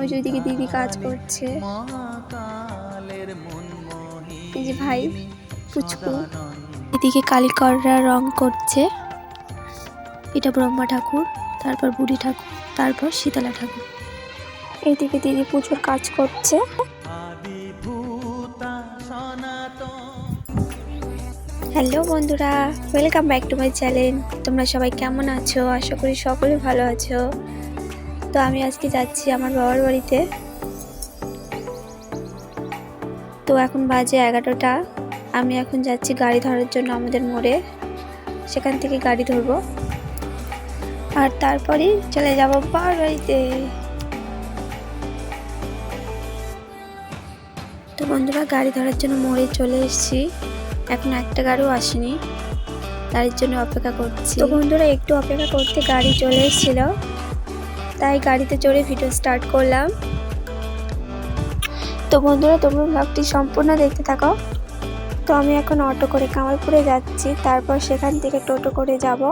ওই যে ওইদিকে দিদি কাজ করছে। এই যে ভাই পুচকু। এদিকে কালীকররা রং করছে। এটা ব্রহ্মা ঠাকুর তারপর বুড়ি ঠাকুর তারপর শীতলা ঠাকুর। এইদিকে দিদি পুজোর কাজ করছে। হ্যালো বন্ধুরা welcome back to my channel. তোমরা সবাই কেমন আছো? আশা করি সকলে ভালো আছো। তো আমি আজকে যাচ্ছি আমার বাবার বাড়িতে। তো এখন বাজে এগারোটা। আমি এখন যাচ্ছি গাড়ি ধরার জন্য আমাদের মোড়ে। সেখান থেকে গাড়ি ধরবো। আর তারপরেই চলে যাব বাবার বাড়িতে। তো বন্ধুরা, গাড়ি ধরার জন্য মোড়ে চলে এসেছি। এখন একটা গাড়িও আসেনি। গাড়ির জন্য অপেক্ষা করছি। তো বন্ধুরা, একটু অপেক্ষা করতে গাড়ি চলে এসেছিল। তাই গাড়িতে চড়ে ভিডিও স্টার্ট করলাম। তো বন্ধুরা, তোমরা ব্লগটি সম্পূর্ণ দেখতে থাকো। তো আমি এখন অটো করে কামালপুরে যাচ্ছি, তারপর সেখান থেকে টোটো করে যাব।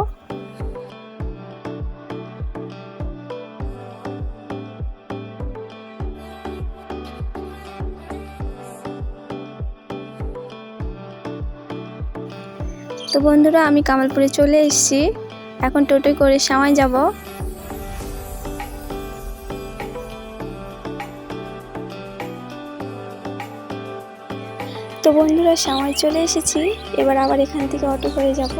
তো বন্ধুরা, আমি কামালপুরে চলে এসেছি। এখন টোটোয় করে সামাই যাব। তো বন্ধুরা সামাই চলে এসেছি। এবার আবার এখান থেকে অটো করে যাব।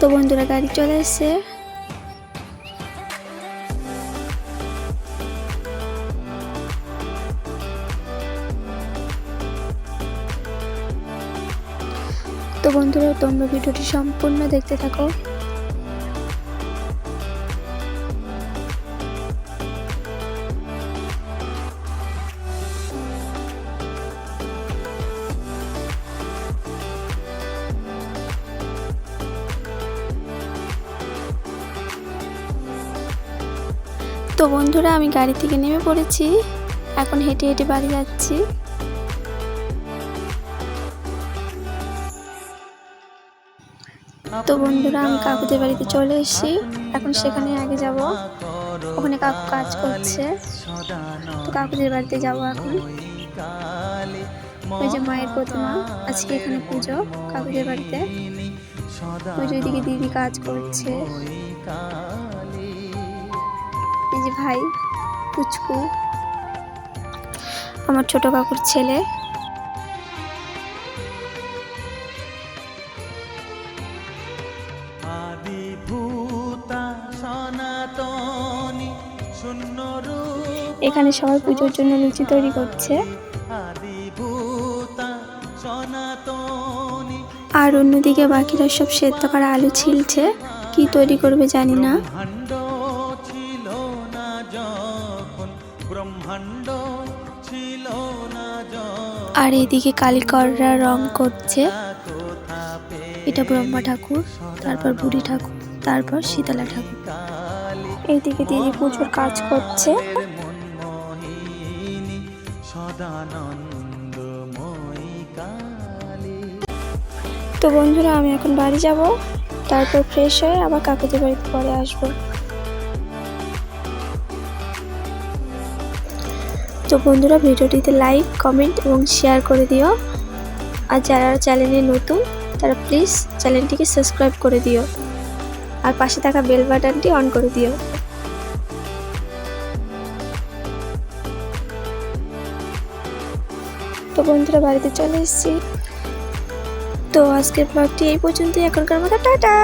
তো বন্ধুরা, গাড়ি চলে এসেছে। তো বন্ধুরা, তোমরা ভিডিওটি সম্পূর্ণ দেখতে থাকো। তো বন্ধুরা, আমি গাড়ি থেকে নেমে পড়েছি। এখন হেঁটে হেঁটে বাড়ি যাচ্ছি। তো বন্ধুরা, আমি কাকুদের বাড়িতে চলে এসেছি। এখন সেখানে আগে যাব। ওখানে কাকু কাজ করছে। তো কাকুদের বাড়িতে যাব এখন। ওই যে মায়ের প্রতিমা, আজকে এখানে পুজো কাকুদের বাড়িতে। ওই যে ওইদিকে দিদি কাজ করছে। যে ভাই পুচকু আমার ছোট কাকুর ছেলে। এখানে সবাই পুজোর জন্য লুচি তৈরি করছে। আর অন্যদিকে বাকিরা সব সেদ্ধ করা আলু ছিলছে। কি তৈরি করবে জানি না। আর এদিকে কালীকররা রং করছে। এটা ব্রহ্মা ঠাকুর, তারপর বুড়ি ঠাকুর, তারপর শীতলা ঠাকুর। এইদিকে দিদি পুজোর কাজ করছে। তো বন্ধুরা, আমি এখন বাড়ি যাব। তারপর ফ্রেশ হয়ে আবার কাকুদের বাড়িতে পরে আসব। তো বন্ধুরা, ভিডিওটিতে লাইক কমেন্ট এবং শেয়ার করে দিও। আর যারা চ্যানেলে নতুন, তারা প্লিজ চ্যানেলটিকে সাবস্ক্রাইব করে দিও। আর পাশে থাকা বেল বাটনটি অন করে দিও। তো বন্ধুরা, বাড়িতে চলে এসেছি। তো আজকের ব্লগটি এই পর্যন্তই। এখনকার মতো টাটা!